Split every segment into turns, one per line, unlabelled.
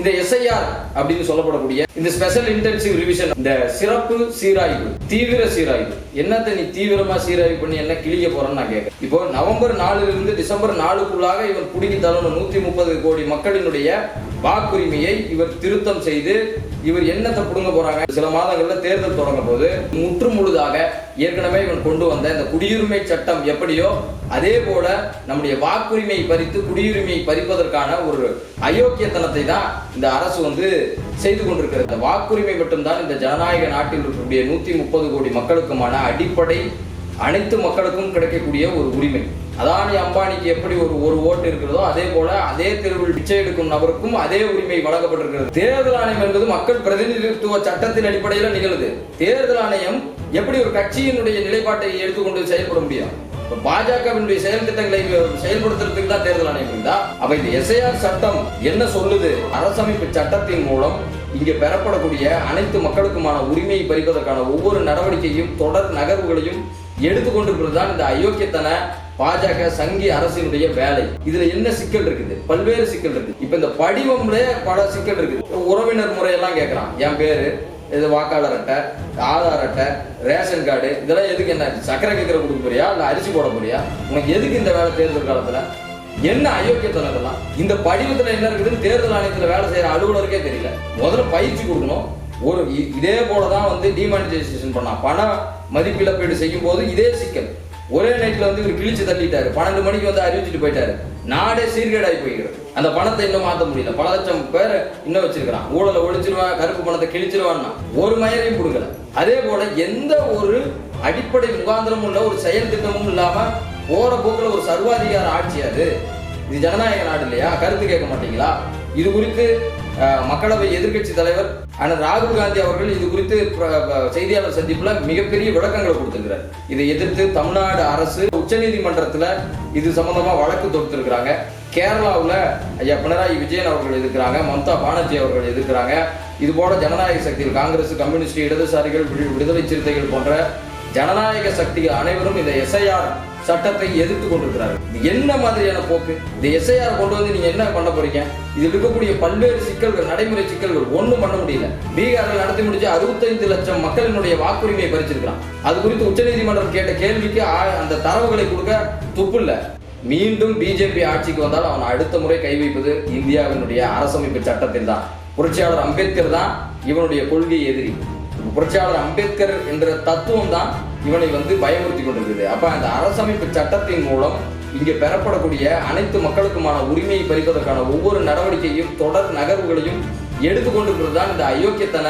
இந்த எஸ்ஐஆர் அப்படின்னு சொல்லப்படக்கூடிய இந்த ஸ்பெஷல் இன்டென்சிவ் ரிவிஷன் இந்த சிறப்பு சீராய்வு தீவிர சீராய்வு. என்னத்தை நீ தீவிரமா சீராய்வு பண்ணி என்ன கிழிக்க போறேன்னு நான் கேட்கறேன். இப்போ நவம்பர் நாலுல இருந்து டிசம்பர் நாலுக்குள்ளாக இவன் குடுங்கி தரணும் நூத்தி முப்பது கோடி மக்களினுடைய வாக்குரிமையை இவர் திருத்தம் செய்து இவர் என்னத்தை பிடுங்க போறாங்க? சில மாதங்களில் தேர்தல் தொடங்கும் போது முற்று முழுதாக ஏற்கனவே இவன் கொண்டு வந்த இந்த குடியுரிமை சட்டம் எப்படியோ அதே போல நம்முடைய வாக்குரிமை பறித்து குடியுரிமையை பறிப்பதற்கான ஒரு அயோக்கியத்தனத்தை தான் இந்த அரசு வந்து செய்து கொண்டிருக்கிறது. இந்த வாக்குரிமை மட்டும்தான் இந்த ஜனநாயக நாட்டில் இருக்கக்கூடிய நூத்தி முப்பது கோடி மக்களுக்குமான அடிப்படை அனைத்து மக்களுக்கும் கிடைக்கக்கூடிய ஒரு உரிமை. அதானி அம்பானிக்கு எப்படி ஒரு ஒரு ஓட்டு இருக்கிறதோ அதே போல அதே தெருவில் பிச்சை எடுக்கும் நபருக்கும் அதே உரிமை வழங்கப்பட்டிருக்கிறது. தேர்தல் ஆணையம் என்பது மக்கள் பிரதிநிதித்துவ சட்டத்தின் அடிப்படையில் நிகழுது. தேர்தல் ஆணையம் எப்படி ஒரு கட்சியினுடைய நிலைப்பாட்டை எடுத்துக்கொண்டு செயல்பட முடியும்? பாஜகவினுடைய செயல் திட்டங்களை செயல்படுத்துறதுக்கு தான் தேர்தல் ஆணையம் இருந்தா அப்ப இந்த எஸ்ஐஆர் சட்டம் என்ன சொல்லுது? அரசமைப்பு சட்டத்தின் மூலம் இங்கே பெறப்படக்கூடிய அனைத்து மக்களுக்குமான உரிமையை பறிப்பதற்கான ஒவ்வொரு நடவடிக்கையும் தொடர் நகர்வுகளையும் எடுத்துக்கொண்டிருக்கிறது தான் இந்த அயோக்கியத்தன பாஜக சங்கி அரசினுடைய வேலை. இதுல என்ன சிக்கல் இருக்குது? பல்வேறு சிக்கல் இருக்கு இப்ப இந்த படிவம்ல பல சிக்கல் இருக்குது. உறவினர் முறையெல்லாம் கேட்கறான் என் பேரு இது வாக்காளர் அட்டை ஆதார் அட்டை ரேஷன் கார்டு இதெல்லாம் எதுக்கு என்ன? சக்கரை கேட்கற கொடுக்க போறியா? இல்ல அரிசி போட போறியா? உனக்கு எதுக்கு இந்த வேலை தேர்தல் காலத்துல? என்ன அயோக்கியத்தனம் இதெல்லாம்? இந்த படிவத்துல என்ன இருக்குதுன்னு தேர்தல் ஆணையத்துல வேலை செய்யற அலுவலருக்கே தெரியல. முதல்ல பயிற்சி கொடுக்கணும். ஒரு இதே போல தான் வந்து டிமானிட்டைசேஷன் பண்ணா பண மதிப்பிழப்பீடு செய்யும் போது இதே சிக்கல். ஒரே நைட்ல வந்து இவர் கிழிச்சு தள்ளிட்டாரு. பன்னெண்டு மணிக்கு வந்து அறிவிச்சிட்டு போயிட்டாரு. நாடே சீர்கேடாகி போய்கிறது அந்த பணத்தை இன்னும் மாற்ற முடியல. பல லட்சம் பேர் இன்னும் வச்சிருக்கிறான். ஊழலை ஒழிச்சிருவான் கருப்பு பணத்தை கிழிச்சிருவான்னா ஒரு மயரையும் கொடுக்கல அதே போல எந்த ஒரு அடிப்படை முகாந்திரமும் உள்ள ஒரு செயல் திட்டமும் இல்லாம போற போக்குல ஒரு சர்வாதிகார ஆட்சி அது. இது ஜனநாயக நாடு இல்லையா? கருத்து கேட்க மாட்டீங்களா? இது குறித்து மக்களவை எதிர்க்கட்சி தலைவர் அண்ணன் ராகுல் காந்தி அவர்கள் இது குறித்து செய்தியாளர் சந்திப்புல மிகப்பெரிய விளக்கங்களை கொடுத்திருக்கிறார். இதை எதிர்த்து தமிழ்நாடு அரசு உச்சநீதிமன்றத்துல இது சம்பந்தமா வழக்கு தொடுத்திருக்கிறாங்க. கேரளாவில் ஐயா பினராயி விஜயன் அவர்கள் எதிர்க்கிறாங்க மம்தா பானர்ஜி அவர்கள் எதிர்க்கிறாங்க. இது போல ஜனநாயக சக்தியில் காங்கிரஸ் கம்யூனிஸ்ட் இடதுசாரிகள் விடுதலை சிறுத்தைகள் போன்ற ஜனநாயக சக்திகள் அனைவரும் இந்த எஸ்ஐஆர் சட்டத்தை எதிர்த்து கொண்டிருக்கிறார்கள். இது என்ன மாதிரியான போக்கு? இந்த எஸ்ஐஆர் கொண்டு வந்து நீங்க என்ன பண்ண போறீங்க? இதில் இருக்கக்கூடிய பல்வேறு சிக்கல்கள் நடைமுறை சிக்கல்கள் ஒன்றும் பண்ண முடியல. பீகாரில் நடத்தி முடிச்சு அறுபத்தைந்து லட்சம் மக்களினுடைய வாக்குரிமையை பறிச்சிருக்கிறான். அது குறித்து உச்சநீதிமன்றம் கேட்ட கேள்விக்கு அந்த தரவுகளை கொடுக்க துப்பு இல்ல. மீண்டும் பிஜேபி ஆட்சிக்கு வந்தால் அவன் அடுத்த முறை கை வைப்பது இந்தியாவினுடைய அரசமைப்பு சட்டத்தில் தான். புரட்சியாளர் அம்பேத்கர் தான் இவனுடைய கொள்கை எதிரி. புரட்சியாளர் அம்பேத்கர் என்ற தத்துவம் தான் இவனை வந்து பயமுறுத்தி கொண்டிருக்குது அப்ப அந்த அரசமைப்பு சட்டத்தின் மூலம் இங்கே பெறப்படக்கூடிய அனைத்து மக்களுக்குமான உரிமையை பறிப்பதற்கான ஒவ்வொரு நடவடிக்கையும் தொடர் நகர்வுகளையும் எடுத்துக்கொண்டிருக்கிறது தான் இந்த அயோக்கியத்தன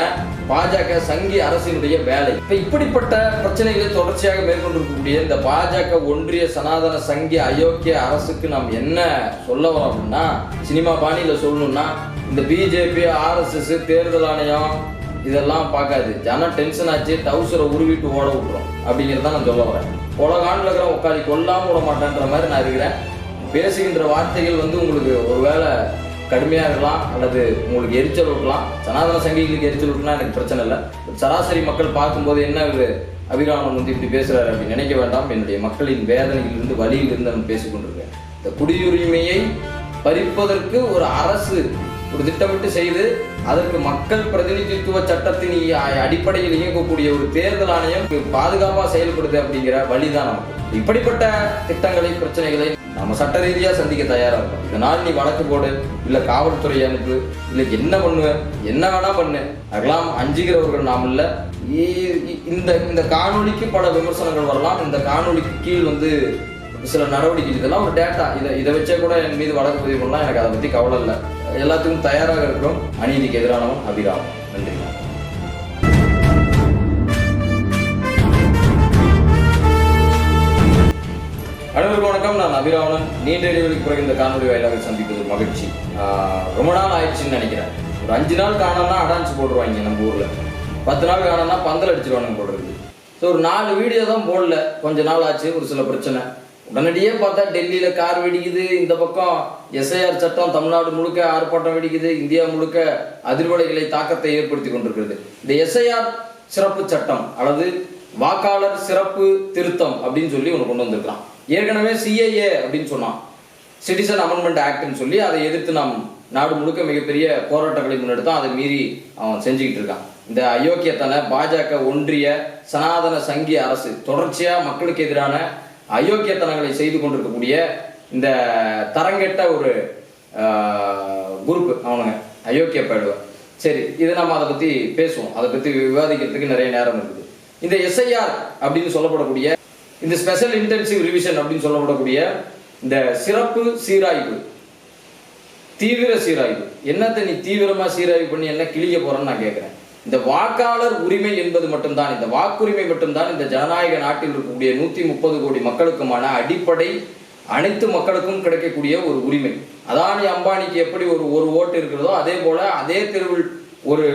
பாஜக சங்கி அரசினுடைய வேலை. இப்ப இப்படிப்பட்ட பிரச்சனைகளை தொடர்ச்சியாக மேற்கொண்டிருக்கக்கூடிய இந்த பாஜக ஒன்றிய சனாதன சங்கி அயோக்கிய அரசுக்கு நாம் என்ன சொல்ல வரோம் அப்படின்னா சினிமா பாணியில சொல்லணும்னா இந்த பிஜேபி ஆர்எஸ்எஸ் தேர்தல் ஆணையம் இதெல்லாம் பார்க்காது. ஜனம் டென்ஷன் ஆச்சு டவுசரை உருவிட்டு ஓட விட்டுரும். அப்படிங்கிறத நான் சொல்ல வரேன். உலகாண்டில் இருக்கிற உட்காந்து கொல்லாமல் விட மாட்டேன்ற மாதிரி நான் இருக்கிறேன். பேசுகின்ற வார்த்தைகள் வந்து உங்களுக்கு ஒருவேளை கடுமையாக இருக்கலாம் அல்லது உங்களுக்கு எரிச்சல் விடலாம் சனாதன சங்கிகளுக்கு எரிச்சல் விட்டுனா எனக்கு பிரச்சனை இல்லை. சராசரி மக்கள் பார்க்கும்போது என்ன ஒரு அபிராமன் வந்து இப்படி பேசுறாரு அப்படின்னு நினைக்க வேண்டாம். என்னுடைய மக்களின் வேதனையிலிருந்து வழியிலிருந்து நான் பேசிக்கொண்டிருக்கேன். இந்த குடியுரிமையை பறிப்பதற்கு ஒரு அரசு ஒரு திட்டமிட்டு செய்து அதற்கு மக்கள் பிரதிநிதித்துவ சட்டத்தின் அடிப்படையில் இயங்கக்கூடிய ஒரு தேர்தல் ஆணையம் பாதுகாப்பாக செயல்படுது அப்படிங்கிற வழிதான் நமக்கு. இப்படிப்பட்ட திட்டங்களை பிரச்சனைகளை நம்ம சட்ட ரீதியாக சந்திக்க தயாராக இருக்கும். இதனால் நீ வழக்கு போடு இல்லை காவல்துறை அனுப்பு இல்லை என்ன பண்ணுவ என்ன வேணா பண்ணு. அதெல்லாம் அஞ்சுகிறவர்கள் நாம் இல்லை. இ- இந்த இந்த காணொளிக்கு பல விமர்சனங்கள் வரலாம். இந்த காணொலிக்கு கீழ் வந்து சில நடவடிக்கை இதெல்லாம் ஒரு டேட்டா இதை இதை வச்சே கூட என் மீது வழக்கு பதிவு பண்ணலாம். எனக்கு அதை பற்றி கவலை இல்லை. எல்லாத்துக்கும் தயாராக இருக்கிறோம். அநீதிக்கு எதிரானவன் அபிராம். நன்றி. அனைவருக்கும் வணக்கம். நான் அபிராமன். நீண்ட இடைவெளிக்கு பிறகு இந்த காணொலி வாயிலாக சந்திப்பது மகிழ்ச்சி. ரொம்ப நாள் ஆயிடுச்சுன்னு நினைக்கிறேன். ஒரு அஞ்சு நாள் காணோம்னா அடான்ஸ் போட்டுருவாங்க நம்ம ஊர்ல. பத்து நாள் காணோம்னா பந்தல் அடிச்சிருவானுங்க போடுறது ஸோ ஒரு நாலு வீடியோ தான் போடல. கொஞ்ச நாள் ஆச்சு. ஒரு சில பிரச்சனை. உடனடியே பார்த்தா டெல்லியில கார் வெடிக்குது இந்த பக்கம் எஸ்ஐஆர் சட்டம் தமிழ்நாடு முழுக்க ஆர்ப்பாட்டம் வெடிக்குது இந்தியா முழுக்க அதிர்வலைகளை தாக்கத்தை ஏற்படுத்தி கொண்டிருக்கிறது. இந்த எஸ்ஐஆர் சிறப்பு சட்டம் அல்லது வாக்காளர் சிறப்பு திருத்தம் அப்படின்னு சொல்லி ஒன்று கொண்டு வந்திருக்கலாம் ஏற்கனவே சிஐஏ அப்படின்னு சொன்னான். சிட்டிசன் அமெண்ட்மெண்ட் ஆக்ட்னு சொல்லி அதை எதிர்த்து நாம் நாடு முழுக்க மிகப்பெரிய போராட்டங்களை முன்னெடுத்தான் அதை மீறி அவன் செஞ்சுக்கிட்டு இருக்கான். இந்த அயோக்கியத்தன பாஜக ஒன்றிய சனாதன சங்கி அரசு தொடர்ச்சியா மக்களுக்கு எதிரான அயோக்கியத்தனங்களை செய்து கொண்டிருக்கக்கூடிய இந்த தரங்கெட்ட ஒரு குரூப் அவனுங்க அயோக்கிய பயிடுவன் சரி இதை நம்ம அதை பத்தி பேசுவோம். அதை பத்தி விவாதிக்கிறதுக்கு நிறைய நேரம் இருக்குது. இந்த எஸ்ஐஆர் அப்படின்னு சொல்லப்படக்கூடிய இந்த ஸ்பெஷல் இன்டென்சிவ் ரிவிஷன் அப்படின்னு சொல்லப்படக்கூடிய இந்த சிறப்பு சீராய்வு தீவிர சீராய்வு. என்னத்தை நீ தீவிரமா சீராய்வு பண்ணி என்ன கிழிக்க போறேன்னு நான் கேட்கிறேன் இந்த வாக்காளர் உரிமை என்பது மட்டும்தான் இந்த வாக்குரிமை மட்டும்தான் இந்த ஜனநாயக நாட்டில் இருக்கக்கூடிய நூத்தி முப்பது கோடி மக்களுக்குமான அடிப்படை அனைத்து மக்களுக்கும் கிடைக்கக்கூடிய ஒரு உரிமை. அதானி அம்பானிக்கு எப்படி ஒரு ஒரு ஓட்டு இருக்கிறதோ அதே போல அதே தெருவில் ஒரு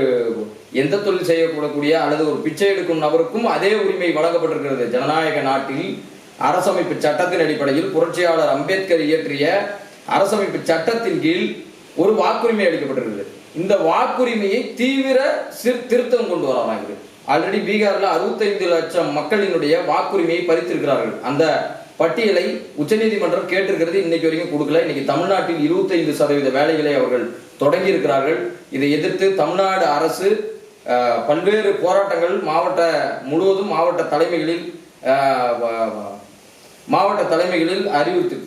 எந்த தொழில் செய்யக்கூடக்கூடிய அல்லது ஒரு பிச்சை எடுக்கும் நபருக்கும் அதே உரிமை வழங்கப்பட்டிருக்கிறது. ஜனநாயக நாட்டில் அரசமைப்பு சட்டத்தின் அடிப்படையில் புரட்சியாளர் அம்பேத்கர் இயற்றிய அரசமைப்பு சட்டத்தின் கீழ் ஒரு வாக்குரிமை அளிக்கப்பட்டிருக்கிறது. இந்த வாக்குரிமையை தீவிர சிறு திருத்தம் கொண்டு வராங்க ஆல்ரெடி பீகார்ல அறுபத்தைந்து லட்சம் மக்களினுடைய வாக்குரிமையை பறித்திருக்கிறார்கள். அந்த பட்டியலை உச்சநீதிமன்றம் கேட்டிருக்கிறது இன்னைக்கு வரைக்கும் கொடுக்கல. இன்னைக்கு தமிழ்நாட்டில் இருபத்தைந்து சதவீத வேலைகளை அவர்கள் தொடங்கி இருக்கிறார்கள் இதை எதிர்த்து தமிழ்நாடு அரசு பல்வேறு போராட்டங்கள் மாவட்ட முழுவதும் மாவட்ட தலைமைகளில் மாவட்ட தலைமைகளில் அறிவுறுத்தி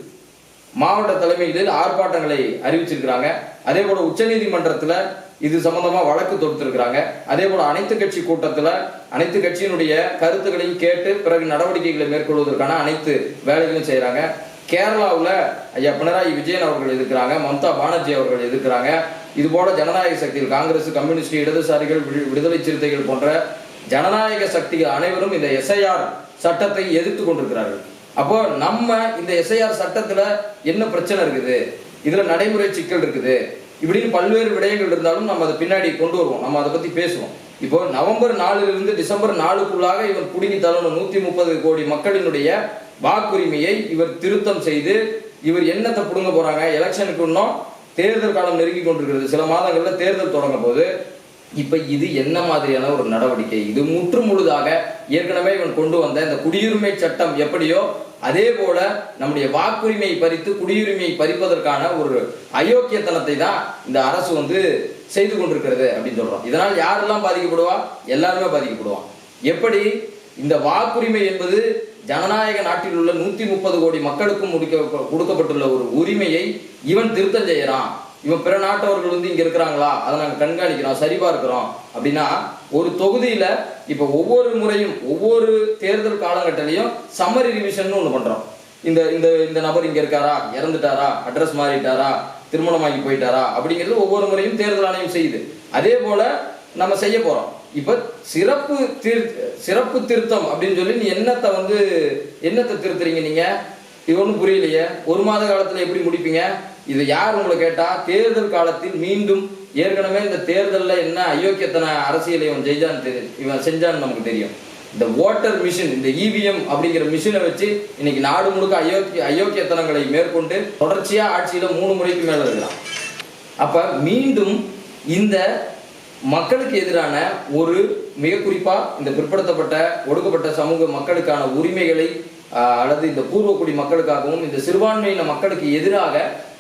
மாவட்ட தலைமையில் ஆர்ப்பாட்டங்களை அறிவிச்சிருக்கிறாங்க. அதே போல உச்சநீதிமன்றத்தில் இது சம்பந்தமா வழக்கு தொடுத்திருக்கிறாங்க. அதே போல அனைத்து கட்சி கூட்டத்துல அனைத்து கட்சியினுடைய கருத்துக்களையும் கேட்டு பிறகு நடவடிக்கைகளை மேற்கொள்வதற்கான அனைத்து வேலைகளும் செய்யறாங்க கேரளாவில் ஐயா பினராயி விஜயன் அவர்கள் இருக்கிறாங்க மம்தா பானர்ஜி அவர்கள் இருக்கிறாங்க இது போல ஜனநாயக சக்திகள் காங்கிரஸ் கம்யூனிஸ்ட் இடதுசாரிகள் விடு- விடுதலை சிறுத்தைகள் போன்ற ஜனநாயக சக்திகள் அனைவரும் இந்த எஸ்ஐஆர் சட்டத்தை எதிர்த்து கொண்டிருக்கிறார்கள். அப்போ நம்ம இந்த எஸ்ஐஆர் சட்டத்துல என்ன பிரச்சனை இருக்குது? இதுல நடைமுறை சிக்கல் இருக்குது. இப்படின்னு பல்வேறு விடயங்கள் இருந்தாலும் நம்ம அதை பின்னாடி கொண்டு வருவோம். நம்ம அதை பத்தி பேசுவோம். இப்போ நவம்பர் நாலுலேருந்து டிசம்பர் நாலுக்குள்ளாக இவர் குடுங்கி தள்ளணும் நூத்தி முப்பது கோடி மக்களினுடைய வாக்குரிமையை இவர் திருத்தம் செய்து இவர் என்னத்தை புடுங்க போறாங்க? எலெக்ஷனுக்கு இன்னும் தேர்தல் காலம் நெருங்கி கொண்டிருக்கிறது. சில மாதங்கள்ல தேர்தல் தொடங்கும் போது இப்ப இது என்ன மாதிரியான ஒரு நடவடிக்கை? இது முற்று முழுதாக ஏற்கனவே இவன் கொண்டு வந்த இந்த குடியுரிமை சட்டம் எப்படியோ அதே போல நம்முடைய வாக்குரிமையை பறித்து குடியுரிமையை பறிப்பதற்கான ஒரு அயோக்கியத்தனத்தை தான் இந்த அரசு வந்து செய்து கொண்டிருக்கிறது அப்படின்னு சொல்றோம். இதனால் யாரெல்லாம் பாதிக்கப்படுவா? எல்லாருமே பாதிக்கப்படுவான் எப்படி? இந்த வாக்குரிமை என்பது ஜனநாயக நாட்டில் உள்ள நூத்தி முப்பது கோடி மக்களுக்கும் முடிக்க கொடுக்கப்பட்டுள்ள ஒரு உரிமையை இவன் திருத்தம் செய்யறான். இவன் பிற நாட்டவர்கள் வந்து இங்க இருக்கிறாங்களா? அதை நாங்க கண்காணிக்கிறோம் சரிபார்க்கிறோம் அப்படின்னா ஒரு தொகுதியில இப்ப ஒவ்வொரு முறையும் ஒவ்வொரு தேர்தல் காலகட்டத்திலையும் சம்மரி ரிவிஷன் ஒண்ணு பண்றோம். இந்த இந்த இந்த நபர் இங்க இருக்காரா? இறந்துட்டாரா? அட்ரஸ் மாறிட்டாரா? திருமணமாகி போயிட்டாரா? அப்படிங்கிறது ஒவ்வொரு முறையும் தேர்தல் ஆணையம் செய்யுது. அதே போல நம்ம செய்ய போறோம். இப்ப சிறப்பு திரு சிறப்பு திருத்தம் அப்படின்னு சொல்லி நீ என்னத்தை வந்து என்னத்தை திருத்துறீங்க நீங்க? இது ஒன்றும் புரியலையே. ஒரு மாத காலத்துல எப்படி முடிப்பீங்க? இது யார் உங்களை கேட்டா? தேர்தல் காலத்தில் மீண்டும் ஏற்கனவே இந்த தேர்தலில் என்ன அயோக்கியத்தன அரசியலை இவன் செஞ்சான்னு தெரியும் இவன் செஞ்சான்னு நமக்கு தெரியும். இந்த ஓட்டர் மிஷின் இந்த இவிஎம் அப்படிங்கிற மிஷினை வச்சு இன்னைக்கு நாடு முழுக்க அயோக்கிய அயோக்கியத்தனங்களை மேற்கொண்டு தொடர்ச்சியா ஆட்சியில மூணு முறைக்கு மேல இருக்கலாம் அப்ப மீண்டும் இந்த மக்களுக்கு எதிரான ஒரு மிக குறிப்பா இந்த பிற்படுத்தப்பட்ட ஒடுக்கப்பட்ட சமூக மக்களுக்கான உரிமைகளை அல்லது இந்த பூர்வக்குடி மக்களுக்காகவும் இந்த சிறுபான்மையின மக்களுக்கு எதிராக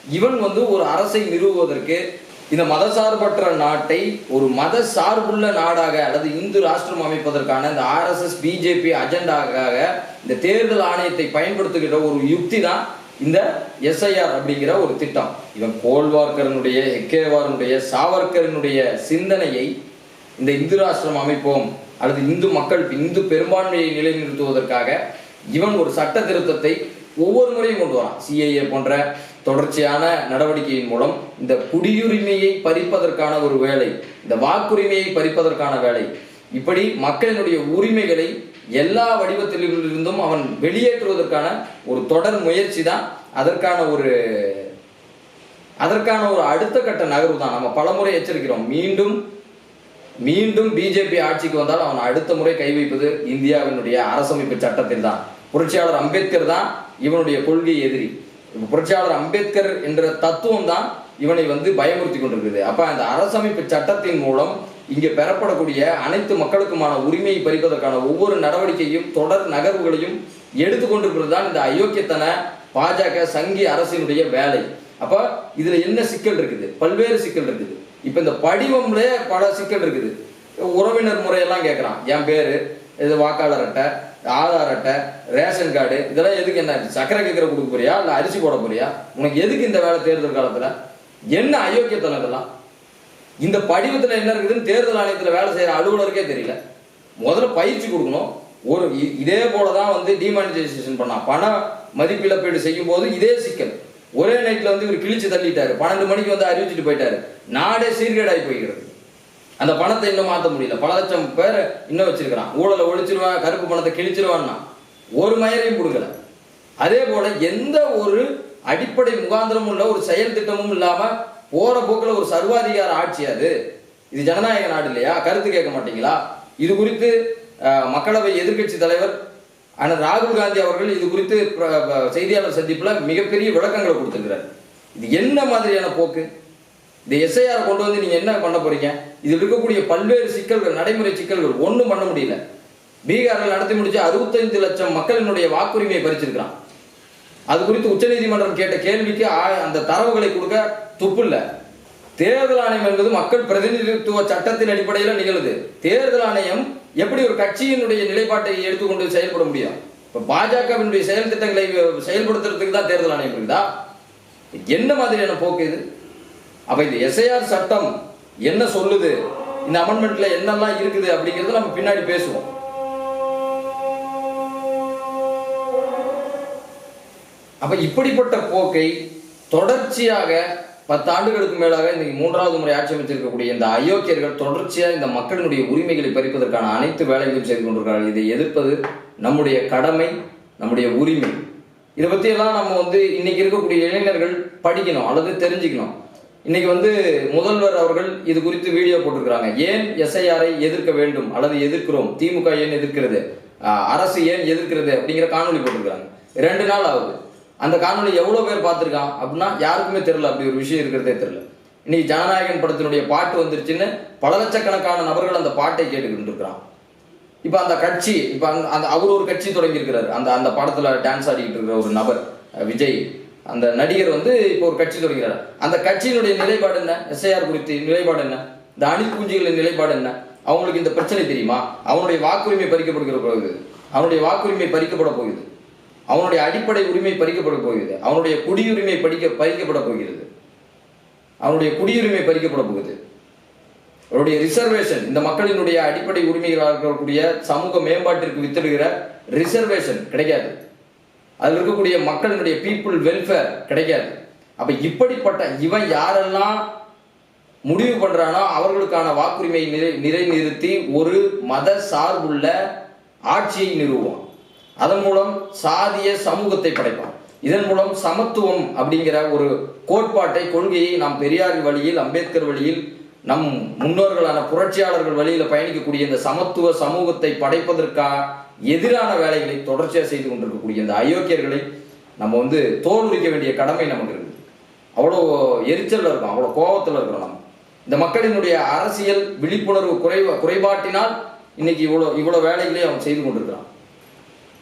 இவன் வந்து ஒரு அரசை நிறுவுவதற்கு இந்த மதசார்பற்ற நாட்டை ஒரு மத சார்புள்ள நாடாக அல்லது இந்து ராஷ்டிரம் அமைப்பதற்கான இந்த ஆர்எஸ்எஸ் பிஜேபி அஜெண்டாக்காக இந்த தேர்தல் ஆணையத்தை பயன்படுத்துகிற ஒரு யுக்தி தான் இந்த எஸ்ஐஆர் அப்படிங்கிற ஒரு திட்டம். இவன் கோல்வார்க்கரனுடைய எக்கேவாரனுடைய சாவர்கரனுடைய சிந்தனையை இந்த இந்து ராஷ்டிரம் அமைப்போம் அல்லது இந்து மக்கள் இந்து பெரும்பான்மையை நிலைநிறுத்துவதற்காக இவன் ஒரு சட்ட திருத்தத்தை ஒவ்வொரு முறையும் கொண்டு வரான். சிஏஏ போன்ற தொடர்ச்சியான நடவடிக்கையின் மூலம் இந்த குடியுரிமையை பறிப்பதற்கான ஒரு வேலை இந்த வாக்குரிமையை பறிப்பதற்கான வேலை. இப்படி மக்களினுடைய உரிமைகளை எல்லா வடிவத்திலிருந்தும் அவன் வெளியேற்றுவதற்கான ஒரு தொடர் முயற்சி தான் அதற்கான ஒரு அதற்கான ஒரு அடுத்த கட்ட நகர்வு தான். நம்ம பலமுறை எச்சரிக்கிறோம். மீண்டும் மீண்டும் பிஜேபி ஆட்சிக்கு வந்தால் அவன் அடுத்த முறை கை வைப்பது இந்தியாவினுடைய அரசமைப்பு சட்டத்தில் தான். புரட்சியாளர் அம்பேத்கர் தான் இவனுடைய கொள்கை எதிரி. புரட்சியாளர் அம்பேத்கர் என்ற தத்துவம் தான் இவனை வந்து பயமுறுத்தி கொண்டிருக்குது. அப்ப அந்த அரசமைப்பு சட்டத்தின் மூலம் இங்கே பெறப்படக்கூடிய அனைத்து மக்களுக்குமான உரிமையை பறிப்பதற்கான ஒவ்வொரு நடவடிக்கையும் தொடர் நகர்வுகளையும் எடுத்துக்கொண்டிருக்கிறது தான் இந்த அயோக்கியத்தன பாஜக சங்கி அரசினுடைய வேலை. அப்ப இதுல என்ன சிக்கல் இருக்குது? பல்வேறு சிக்கல் இருக்குது. இப்ப இந்த படிவம்ல பல சிக்கல் இருக்குது. உறவினர் முறையெல்லாம் கேட்கறான் என் பேரு இது வாக்காளர் அட்டை ஆதார் அட்டை ரேஷன் கார்டு இதெல்லாம் எதுக்கு என்ன? சக்கரை கேட்கற கொடுக்க போறியா? இல்லை அரிசி போட போறியா? உனக்கு எதுக்கு இந்த வேலை தேர்தல் காலத்தில்? என்ன அயோக்கியத்தனம் இதெல்லாம்? இந்த படிவத்தில் என்ன இருக்குதுன்னு தேர்தல் ஆணையத்தில் வேலை செய்கிற அலுவலருக்கே தெரியல. முதல்ல பயிற்சி கொடுக்கணும். ஒரு இ- இதே போலதான் வந்து டிமானிட்டைசேஷன் பண்ணான் பண மதிப்பிழப்பீடு செய்யும் போது இதே சிக்கல். ஒரே நைட்டில் வந்து இவர் கிழிச்சு தள்ளிட்டாரு. பன்னெண்டு மணிக்கு வந்து அறிவிச்சிட்டு போயிட்டாரு. நாடே சீர்கேடாகி போய்கிறது அந்த பணத்தை இன்னும் மாற்ற முடியல. பல லட்சம் பேர் இன்னும் வச்சிருக்கிறான். ஊழலை ஒழிச்சிருவான் கருப்பு பணத்தை கிழிச்சிருவான்னா ஒரு மயரையும் கொடுக்கல. அதே போல எந்த ஒரு அடிப்படை முகாந்திரமும் உள்ள ஒரு செயல் திட்டமும் இல்லாம போற போக்கில் ஒரு சர்வாதிகார ஆட்சி அது. இது ஜனநாயக நாடு இல்லையா? கருத்து கேட்க மாட்டீங்களா? இது குறித்து மக்களவை எதிர்க்கட்சி தலைவர் ஆனால் ராகுல் காந்தி அவர்கள் இது குறித்து ப- செய்தியாளர் சந்திப்பில் மிகப்பெரிய விளக்கங்களை கொடுத்துருக்கிறார். இது என்ன மாதிரியான போக்கு? இந்த எஸ்ஐஆரை கொண்டு வந்து நீங்க என்ன பண்ண போறீங்க? இதில் இருக்கக்கூடிய பல்வேறு சிக்கல்கள் நடைமுறை சிக்கல்கள் ஒன்றும் பண்ண முடியல. பீகாரில் நடத்தி முடிச்சு அறுபத்தைந்து லட்சம் மக்களினுடைய வாக்குரிமையை பறிச்சிருக்கிறான். அது குறித்து உச்சநீதிமன்றம் கேட்ட கேள்விக்கு ஆ- அந்த தரவுகளை கொடுக்க துப்பு இல்லை. தேர்தல் ஆணையம் என்பது மக்கள் பிரதிநிதித்துவ சட்டத்தின் அடிப்படையில் நிகழுது. தேர்தல் ஆணையம் எப்படி ஒரு கட்சியினுடைய நிலைப்பாட்டை எடுத்துக்கொண்டு செயல்பட முடியும்? இப்போ பாஜகவினுடைய செயல் திட்டங்களை செயல்படுத்துறதுக்கு தான் தேர்தல் ஆணையம் இருக்குதா? என்ன மாதிரியான போக்கு இது? அப்ப இந்த எஸ்ஐஆர் சட்டம் என்ன சொல்லுது? இந்த அமெண்ட்மெண்ட்ல என்னெல்லாம் இருக்குது அப்படிங்கறத நம்ம பின்னாடி பேசுவோம். அப்ப இப்படிப்பட்ட போக்கை தொடர்ச்சியாக பத்து ஆண்டுகளுக்கு மேலாக இன்னைக்கு மூன்றாவது முறை ஆட்சி அமைச்சிருக்கக்கூடிய இந்த அயோக்கியர்கள் தொடர்ச்சியாக இந்த மக்களினுடைய உரிமைகளை பறிப்பதற்கான அனைத்து வேலைகளையும் செய்து கொண்டிருக்கிறார்கள். இதை எதிர்ப்பது நம்முடைய கடமை நம்முடைய உரிமை. இதை பத்தி எல்லாம் நம்ம வந்து இன்னைக்கு இருக்கக்கூடிய இளைஞர்கள் படிக்கணும் அல்லது தெரிஞ்சுக்கணும். இன்னைக்கு வந்து முதல்வர் அவர்கள் இது குறித்து வீடியோ போட்டிருக்கிறாங்க. ஏன் எஸ்ஐஆரை எதிர்க்க வேண்டும்? அல்லது எதிர்க்கிறோம்? திமுக ஏன் எதிர்க்கிறது? அரசு ஏன் எதிர்க்கிறது? அப்படிங்கிற காணொலி போட்டிருக்கிறாங்க. ரெண்டு நாள் ஆகுது. அந்த காணொலி எவ்வளோ பேர் பார்த்துருக்கான் அப்படின்னா யாருக்குமே தெரில அப்படி ஒரு விஷயம் இருக்கிறதே தெரில இன்னைக்கு ஜனநாயகன் படத்தினுடைய பாட்டு வந்துருச்சுன்னு பல லட்சக்கணக்கான நபர்கள் அந்த பாட்டை கேட்டுக்கிட்டு இருக்கிறான் இப்போ அந்த கட்சி இப்போ அந்த அந்த அவர் ஒரு கட்சி தொடங்கியிருக்கிறார். அந்த அந்த படத்தில் டான்ஸ் ஆடிக்கிட்டு இருக்கிற ஒரு நபர் விஜய். அந்த நடிகர் வந்து இப்போ ஒரு கட்சி தொடங்கிறார். அந்த கட்சியினுடைய நிலைப்பாடு என்ன? எஸ்ஐஆர் குறித்து நிலைப்பாடு என்ன? இந்த அணில் குஞ்சிகளின் நிலைப்பாடு என்ன? அவங்களுக்கு இந்த பிரச்சனை தெரியுமா? அவனுடைய வாக்குரிமை பறிக்கப்படுகிற போகுது. அவனுடைய வாக்குரிமை பறிக்கப்பட போகுது. அவனுடைய அடிப்படை உரிமை பறிக்கப்பட போகிறது அவனுடைய குடியுரிமை படிக்க பறிக்கப்பட போகிறது. அவனுடைய குடியுரிமை பறிக்கப்பட போகுது. அவருடைய ரிசர்வேஷன் இந்த மக்களினுடைய அடிப்படை உரிமைகளாக இருக்கக்கூடிய சமூக மேம்பாட்டிற்கு வித்திடுகிற ரிசர்வேஷன் கிடைக்காது. அதில் இருக்கக்கூடிய மக்களினுடைய பீப்புள் வெல்ஃபேர் கிடைக்காது. அப்போ இப்படிப்பட்ட இவன் யாரெல்லாம் முடிவு பண்றானோ அவர்களுக்கான வாக்குரிமையை நிலை நிறைநிறுத்தி ஒரு மத சார்புள்ள ஆட்சியை நிறுவுவான். அதன் மூலம் சாதிய சமூகத்தை படைப்பான். இதன் மூலம் சமத்துவம் அப்படிங்கிற ஒரு கோட்பாட்டை கொள்கையை நாம் பெரியார் வழியில் அம்பேத்கர் வழியில் நம் முன்னோர்களான புரட்சியாளர்கள் வழியில் பயணிக்கக்கூடிய இந்த சமத்துவ சமூகத்தை படைப்பதற்காக எதிரான வேலைகளை தொடர்ச்சியாக செய்து கொண்டிருக்கக்கூடிய இந்த அயோக்கியர்களை நம்ம வந்து தோல்விக்க வேண்டிய கடமை நமக்கு இருக்குது அவ்வளோ எரிச்சலில் இருக்கும் அவ்வளோ கோபத்தில் இருக்கிறோம் நம்ம. இந்த மக்களினுடைய அரசியல் விழிப்புணர்வு குறைவ குறைபாட்டினால் இன்னைக்கு இவ்வளோ இவ்வளோ வேலைகளையும் அவன் செய்து கொண்டிருக்கிறான்.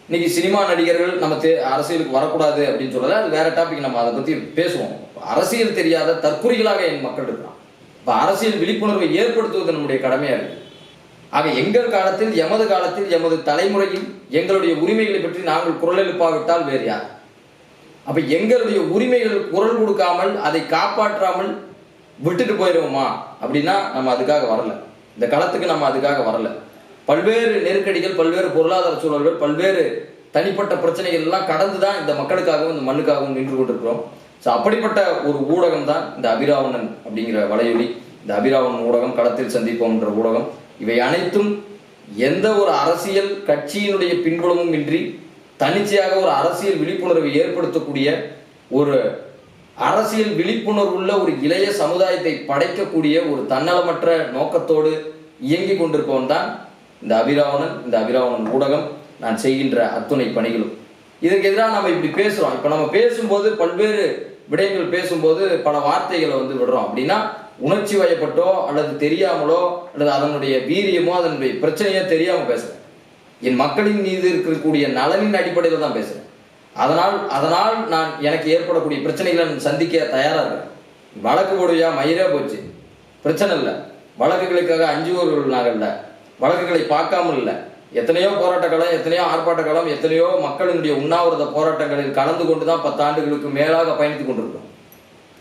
இன்னைக்கு சினிமா நடிகர்கள் நம்ம தே- அரசியலுக்கு வரக்கூடாது அப்படின்னு சொல்லல அது வேற டாபிக் நம்ம அதை பத்தி பேசுவோம். அரசியல் தெரியாத தற்குறிகளாக என் மக்கள் இருக்கிறான். இப்போ அரசியல் விழிப்புணர்வை ஏற்படுத்துவது நம்முடைய கடமையாக இருக்கு. ஆக எங்கள் காலத்தில் எமது காலத்தில் எமது தலைமுறையில் எங்களுடைய உரிமைகளை பற்றி நாங்கள் குரல் எழுப்பாவிட்டால் வேறு யார்? அப்ப எங்களுடைய உரிமைகள் குரல் கொடுக்காமல் அதை காப்பாற்றாமல் விட்டுட்டு போயிடுவோமா அப்படின்னா நம்ம அதுக்காக வரல. இந்த களத்துக்கு நம்ம அதுக்காக வரல. பல்வேறு நெருக்கடிகள் பல்வேறு பொருளாதார சூழல்கள் பல்வேறு தனிப்பட்ட பிரச்சனைகள் எல்லாம் கடந்து தான் இந்த மக்களுக்காகவும் இந்த மண்ணுக்காகவும் நின்று கொண்டிருக்கிறோம். ஸோ அப்படிப்பட்ட ஒரு ஊடகம் தான் இந்த அபிராவணன் அப்படிங்கிற வலையொலி. இந்த அபிராவணன் ஊடகம் களத்தில் சந்திப்போம்ன்ற ஊடகம். இவை அனைத்தும் எந்த ஒரு அரசியல் கட்சியினுடைய பின்புலமும் இன்றி தனிச்சையாக ஒரு அரசியல் விழிப்புணர்வை ஏற்படுத்தக்கூடிய ஒரு அரசியல் விழிப்புணர்வுள்ள ஒரு இளைய சமுதாயத்தை படைக்கக்கூடிய ஒரு தன்னலமற்ற நோக்கத்தோடு இயங்கிக் கொண்டிருப்பவன் தான் இந்த அபிராவணன் இந்த அபிராவணன் ஊடகம் நான் செய்கின்ற அத்துணை பணிகளும். இதற்கு எதிராக நம்ம இப்படி பேசுறோம். இப்ப நம்ம பேசும்போது பல்வேறு விடயங்கள் பேசும்போது பல வார்த்தைகளை வந்து விடுறோம். அப்படின்னா உணர்ச்சி வயப்பட்டோ அல்லது தெரியாமலோ அல்லது அதனுடைய வீரியமோ அதனுடைய பிரச்சனையோ தெரியாம பேசுறேன். என் மக்களின் மீது இருக்கக்கூடிய நலனின் அடிப்படையில் தான் பேசுறேன். அதனால் அதனால் நான் எனக்கு ஏற்படக்கூடிய பிரச்சனைகளை நான் சந்திக்க தயாரா இருக்கேன். வழக்கு போடுவியா? மயிரே போச்சு. பிரச்சனை இல்லை. வழக்குகளுக்காக அஞ்சுவோர்கள் நாங்கள் இல்லை. வழக்குகளை பார்க்காமல் இல்லை. எத்தனையோ போராட்ட களம் எத்தனையோ ஆர்ப்பாட்ட களம் எத்தனையோ மக்களினுடைய உண்ணாவிரத போராட்டங்களில் கலந்து கொண்டு தான் பத்தாண்டுகளுக்கு மேலாக பயணித்துக் கொண்டிருக்கோம்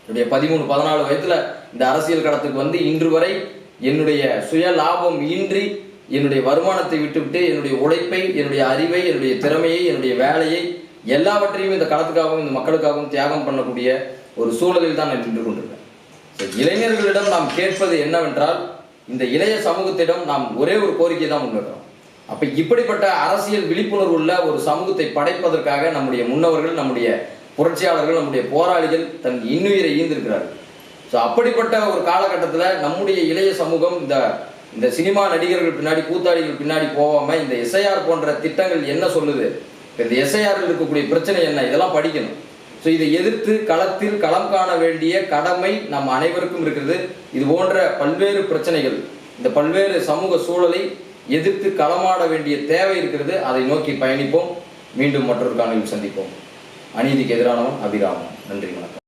என்னுடைய பதிமூணு பதினாலு வயதுல இந்த அரசியல் களத்துக்கு வந்து இன்று வரை என்னுடைய சுய லாபம் இன்றி என்னுடைய வருமானத்தை விட்டுவிட்டு என்னுடைய உழைப்பை என்னுடைய அறிவை என்னுடைய திறமையை என்னுடைய வேலையை எல்லாவற்றையும் இந்த களத்துக்காகவும் இந்த மக்களுக்காகவும் தியாகம் பண்ணக்கூடிய ஒரு சூழலில் தான் நான் நின்று கொண்டிருக்கேன் இளைஞர்களிடம் நாம் கேட்பது என்னவென்றால் இந்த இளைய சமூகத்திடம் நாம் ஒரே ஒரு கோரிக்கை தான் முன்வைக்கிறோம். அப்ப இப்படிப்பட்ட அரசியல் விழிப்புணர்வு உள்ள ஒரு சமூகத்தை படைப்பதற்காக நம்முடைய முன்னவர்கள் நம்முடைய புரட்சியாளர்கள் நம்முடைய போராளிகள் தன் இன்னுயிரை ஈந்திருக்கிறார்கள் ஸோ அப்படிப்பட்ட ஒரு காலகட்டத்தில் நம்முடைய இளைய சமூகம் இந்த இந்த சினிமா நடிகர்கள் பின்னாடி கூத்தாடிகள் பின்னாடி போகாம இந்த எஸ்ஐஆர் போன்ற திட்டங்கள் என்ன சொல்லுது? இந்த எஸ்ஐஆர் இருக்கக்கூடிய பிரச்சனை என்ன? இதெல்லாம் படிக்கணும். ஸோ இதை எதிர்த்து களத்தில் களம் காண வேண்டிய கடமை நம் அனைவருக்கும் இருக்கிறது. இது போன்ற பல்வேறு பிரச்சனைகள் இந்த பல்வேறு சமூக சூழலை எதிர்த்து களமாட வேண்டிய தேவை இருக்கிறது அதை நோக்கி பயணிப்போம். மீண்டும் மற்றொரு காணொலியில் சந்திப்போம். அநீதிக்கு எதிரானவன் அபிராமன். நன்றி வணக்கம்.